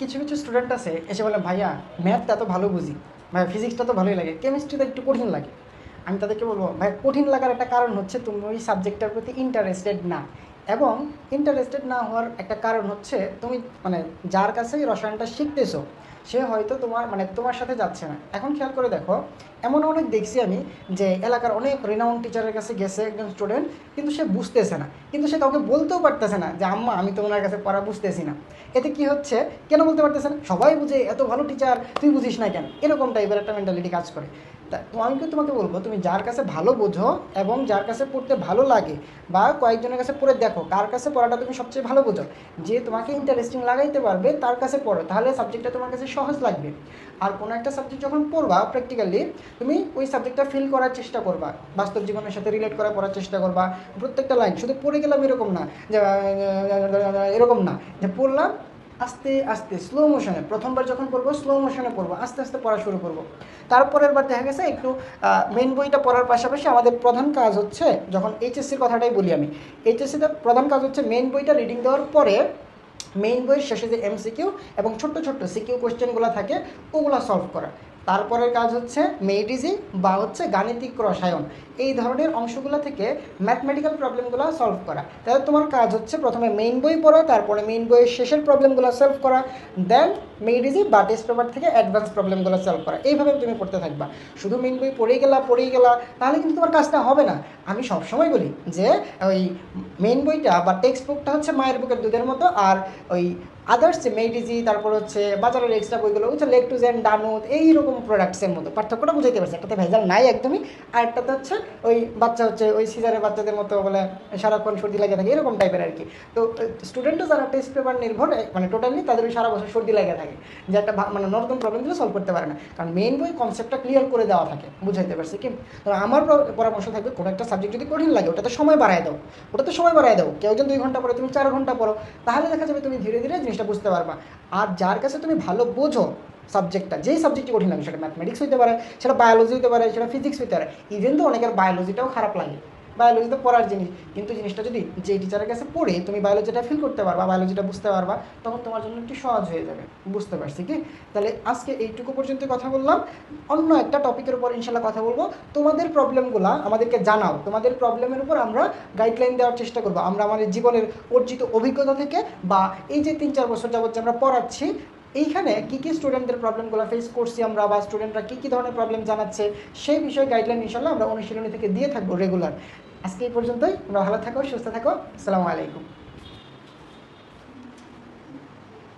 কিছু কিছু স্টুডেন্ট আছে, এসে বলে, ভাইয়া ম্যাথটা তো ভালো বুঝি। ভাইয়া ফিজিক্সটা তো ভালোই লাগে কেমিস্ট্রিটা একটু কঠিন লাগে। আমি তাদেরকে বলব ভাই কঠিন লাগার একটা কারণ হচ্ছে তুমি ওই সাবজেক্টটার প্রতি ইন্টারেস্টেড না। এবং ইন্টারেস্টেড না হওয়ার একটা কারণ হচ্ছে, তুমি মানে যার কাছে রসায়নটা শিখতেছো, সে হয়তো তোমার মানে তোমার সাথে যাচ্ছে না। এখন খেয়াল করে দেখো এমন অনেক দেখছি আমি যে এলাকার অনেক রিনাউন্ড টিচারের কাছে গেছে একজন স্টুডেন্ট কিন্তু সে বুঝতেছে না। কিন্তু সে কাউকে বলতেও পারতেছে না যে, আম্মা, আমি তোমার কাছে পড়া বুঝতেছি না। এতে কি হচ্ছে? কেন বলতে পারতেছে না? সবাই বুঝে, এত ভালো টিচার তুই বুঝিস না কেন? এরকম টাইপের একটা মেন্টালিটি কাজ করে। তা, তো আমি তোমাকে বলব, তুমি যার কাছে ভালো বোঝো এবং যার কাছে পড়তে ভালো লাগে বা কয়েকজনের কাছে পড়ে দেখো, কার কাছে পড়াটা তুমি সবচেয়ে ভালো বোঝো। যে তোমাকে ইন্টারেস্টিং লাগাইতে পারবে, তার কাছে পড়ো। তাহলে সাবজেক্টটা তোমার কাছে সহজ লাগবে। আর কোনো একটা সাবজেক্ট যখন পড়বা প্র্যাকটিক্যালি তুমি ওই সাবজেক্টটা ফিল করার চেষ্টা করবা। বাস্তব জীবনের সাথে রিলেট করে, পড়ার চেষ্টা করবা। প্রত্যেকটা লাইন শুধু পড়ে গেলাম এরকম না। যে, এরকম না। যে, পড়লাম, আস্তে আস্তে স্লো মোশনে প্রথমবার যখন পড়ব স্লো মোশনে পড়ব, আস্তে আস্তে পড়া শুরু করব। তারপরের বার দেখা গেছে একটু মেন বইটা পড়ার পাশাপাশি আমাদের প্রধান কাজ হচ্ছে, যখন এইচএসসির কথাটাই বলি আমি এইচএসসিতে প্রধান কাজ হচ্ছে মেন বইটা রিডিং দেওয়ার পরে মেইন বইয়ের শেষে যে এমসিকিউ এবং ছোট্ট ছোট্ট সিকিউ কোয়েশ্চেনগুলো থাকে, ওগুলো সলভ করা। তারপরের কাজ হচ্ছে মেডিজি বা হচ্ছে গাণিতিক রসায়ন। এই ধরনের অংশগুলো থেকে ম্যাথমেটিক্যাল প্রবলেমগুলো সলভ করা। তাহলে তোমার কাজ হচ্ছে প্রথমে মেইন বই পড়া, তারপরে মেইন বইয়ের শেষের প্রবলেমগুলো সলভ করা। দেন মেডিজি বা টেস্ট পেপার থেকে অ্যাডভান্স প্রবলেমগুলো সলভ করা। এইভাবে তুমি পড়তে থাকবা। শুধু মেইন বই পড়েই গেলা পড়েই গেলা, তাহলে কিন্তু তোমার কাজটা হবে না। আমি সবসময় বলি যে, ওই মেইন বইটা বা টেক্সট বুকটা হচ্ছে মায়ের বুকের দুধের মতো, আর ওই আদার্স যে মেডিজি তারপর হচ্ছে বাজারের এক্সট্রা বইগুলো হচ্ছে লেকটুজেন ডানুত এইরকম প্রোডাক্টসের মতো। পার্থক্যটা বুঝাইতে পারছি একটাতে ভেজাল নাই একদমই, আর একটাতে হচ্ছে ওই বাচ্চা হচ্ছে, ওই সিজারের বাচ্চাদের মতো বলে সারাক্ষণ সর্দি লাগে থাকে, এরকম টাইপের আর কি। তো স্টুডেন্টও যারা টেস্ট পেপার নির্ভর মানে টোটালি তাদের সারা বছর সর্দি লাগে থাকে। যে একটা মানে নতুন প্রবলেমগুলো সলভ করতে পারে না। কারণ মেইন বই কনসেপ্টটা ক্লিয়ার করে দেওয়া থাকে, বুঝাইতে পারছি কি? আমার পরামর্শ থাকবে, কোনো একটা সাবজেক্ট যদি কঠিন লাগে, ওটাতে সময় বাড়ায় দাও। ওটাতে সময় বাড়ায় দাও। কেউ যদি দুই ঘণ্টা পড়ো, তুমি চার ঘণ্টা পড়ো, তাহলে দেখা যাবে তুমি ধীরে ধীরে জিনিসটা বুঝতে পারবা। আর যার কাছে তুমি ভালো বোঝো সাবজেক্টটা যেই সাবজেক্টই কঠিন লাগে, সেটা ম্যাথমেটিক্স হতে পারে, সেটা বায়োলজি হতে পারে, সেটা ফিজিক্স হতে পারে ইভেন তো অনেকের বায়োলজিটাও খারাপ লাগে। বায়োলজি তো পড়ার জিনিস, কিন্তু জিনিসটা যদি যে টিচারের কাছে পড়ে, তুমি বায়োলজিটা ফিল করতে পারবা বায়োলজিটা বুঝতে পারবা, তখন তোমার জন্য একটু সহজ হয়ে যাবে, বুঝতে পারছি, কি? তাহলে আজকে এইটুকু পর্যন্ত কথা বললাম। অন্য একটা টপিকের উপর ইনশাল্লাহ কথা বলব। তোমাদের প্রবলেমগুলো আমাদেরকে জানাও। তোমাদের প্রবলেমের উপর আমরা গাইডলাইন দেওয়ার চেষ্টা করব। আমরা আমাদের জীবনের অর্জিত অভিজ্ঞতা থেকে বা এই যে তিন চার বছর যাবত যে আমরা পড়াচ্ছি এইখানে কী কী স্টুডেন্টদের প্রবলেমগুলো ফেস করছি আমরা বা স্টুডেন্টরা কী কী ধরনের প্রবলেম জানাচ্ছে, সেই বিষয়ে গাইডলাইন ইনশাল্লাহ আমরা অনুশীলনী থেকে দিয়ে থাকব রেগুলার আজকে এই পর্যন্তই, তোমরা ভালো থাকো, সুস্থ থাকো, আসসালামু আলাইকুম।